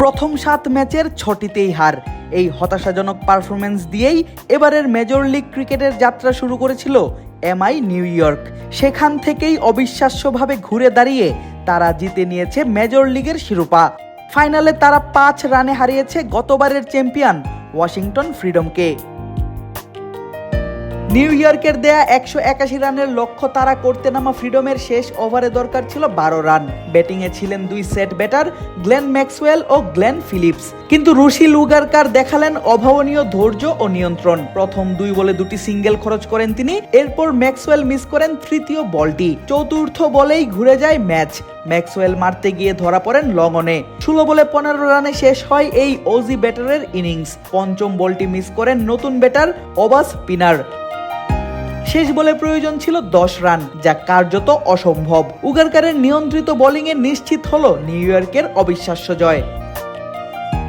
প্রথম সাত ম্যাচের ছটিতেই হার। এই হতাশাজনক পারফরমেন্স দিয়েই এবারের মেজর লিগ ক্রিকেটের যাত্রা শুরু করেছিল এমআই নিউ ইয়র্ক সেখান থেকেই অবিশ্বাস্যভাবে ঘুরে দাঁড়িয়ে তারা জিতে নিয়েছে মেজর লিগের শিরোপা। ফাইনালে তারা পাঁচ রানে হারিয়েছে গতবারের চ্যাম্পিয়ন ওয়াশিংটন ফ্রিডমকে নিউ ইয়র্কের দেয়া একশো একাশি রানের লক্ষ্য তারা করতে নামা ফ্রিডমের শেষ ওভারে দরকার ছিল বারো রান। ব্যাটিংয়ে ছিলেন দুই সেট ব্যাটার গ্লেন ম্যাক্সওয়েল ও গ্লেন ফিলিপস। কিন্তু রুশি লুগারকার দেখালেন অভাবনীয় ধৈর্য ও নিয়ন্ত্রণ। প্রথম দুই বলে দুটি সিঙ্গেল খরচ করেন তিনি, এরপর ম্যাক্সওয়েল মিস করেন তৃতীয় বলটি। চতুর্থ বলেই ঘুরে যায় ম্যাচ। ম্যাক্সওয়েল মারতে গিয়ে ধরা পড়েন লং অনে ষোলো বলে পনেরো রানে শেষ হয় এই ওজি ব্যাটারের ইনিংস। পঞ্চম বলটি মিস করেন নতুন ব্যাটার ওবাস পিনার। শেষ বলে প্রয়োজন ছিল দশ রান, যা কার্যত অসম্ভব। উগারকারের নিয়ন্ত্রিত বোলিংয়ে নিশ্চিত হল নিউ ইয়র্কের অবিশ্বাস্য জয়।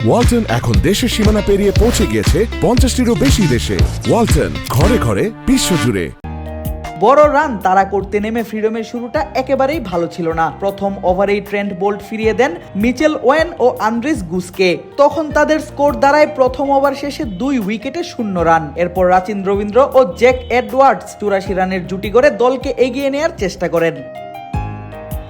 ওয়ালটন এখন দেশের সীমানা পেরিয়ে পৌঁছে গিয়েছে পঞ্চাশটিরও বেশি দেশে। ওয়ালটন ঘরে ঘরে বিশ্বজুড়ে। বড় রান তারা করতে নেমে ফ্রিডমের শুরুটা একেবারেই ভালো ছিল না। প্রথম ওভারেই ট্রেন্ট বোল্ট ফিরিয়ে দেন মিচেল ওয়েন ও আন্দ্রিস গুসকে। তখন তাদের স্কোর দাঁড়ায় প্রথম ওভার শেষে দুই উইকেটে শূন্য রান। এরপর রাচিন রবীন্দ্র ও জ্যাক এডওয়ার্ডস চুরাশি রানের জুটি করে দলকে এগিয়ে নেয়ার চেষ্টা করেন।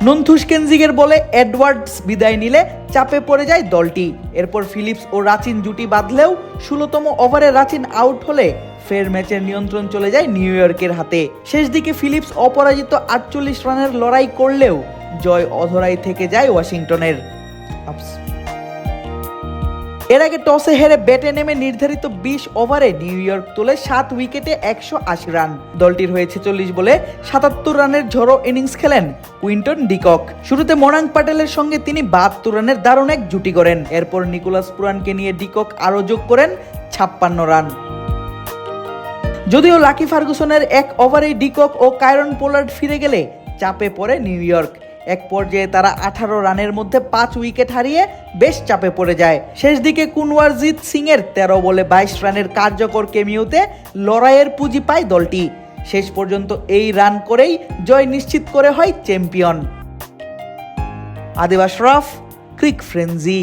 নন্থুসকেনজিগের বলে এডওয়ার্ডস বিদায় নিলে চাপে পড়ে যায় দলটি। এরপর ফিলিপস ও রাচিন জুটি বাঁধলেও ষোলোতম ওভারে রাচিন আউট হলে ফের ম্যাচের নিয়ন্ত্রণ চলে যায় নিউ ইয়র্কের হাতে। শেষ দিকে ফিলিপস অপরাজিত আটচল্লিশ রানের লড়াই করলেও জয় অধরাই থেকে যায় ওয়াশিংটনের। এর আগে টসে হেরে ব্যাটে নেমে নির্ধারিত বিশ ওভারে নিউ ইয়র্ক তোলে সাত উইকেটে একশো আশি রান। দলটির হয়েছে চল্লিশ বলে সাতাত্তর রানের ঝড়ো ইনিংস খেলেন কুইন্টন ডিকক। শুরুতে মোরাং পাটেলের সঙ্গে তিনি বাহাত্তর রানের দারুণ এক জুটি করেন। এরপর নিকোলাস পুরানকে নিয়ে ডিকক আরও যোগ করেন ছাপ্পান্ন রান। যদিও লাকি ফার্গুসনের এক ওভারেই ডিকক ও কায়রন পোলার্ড ফিরে গেলে চাপে পড়ে নিউ ইয়র্ক। এক পর্যায়ে তারা আঠারো রানের মধ্যে পাঁচ উইকেট হারিয়ে বেশ চাপে পড়ে যায়। শেষ দিকে কুনওয়ারজিৎ সিং এর তেরো বলে বাইশ রানের কার্যকর কেমিওতে লড়াইয়ের পুঁজি পায় দলটি। শেষ পর্যন্ত এই রান করেই জয় নিশ্চিত করে হয় চ্যাম্পিয়ন। আদিবাস রফ, ক্রিক ফ্রেন্জি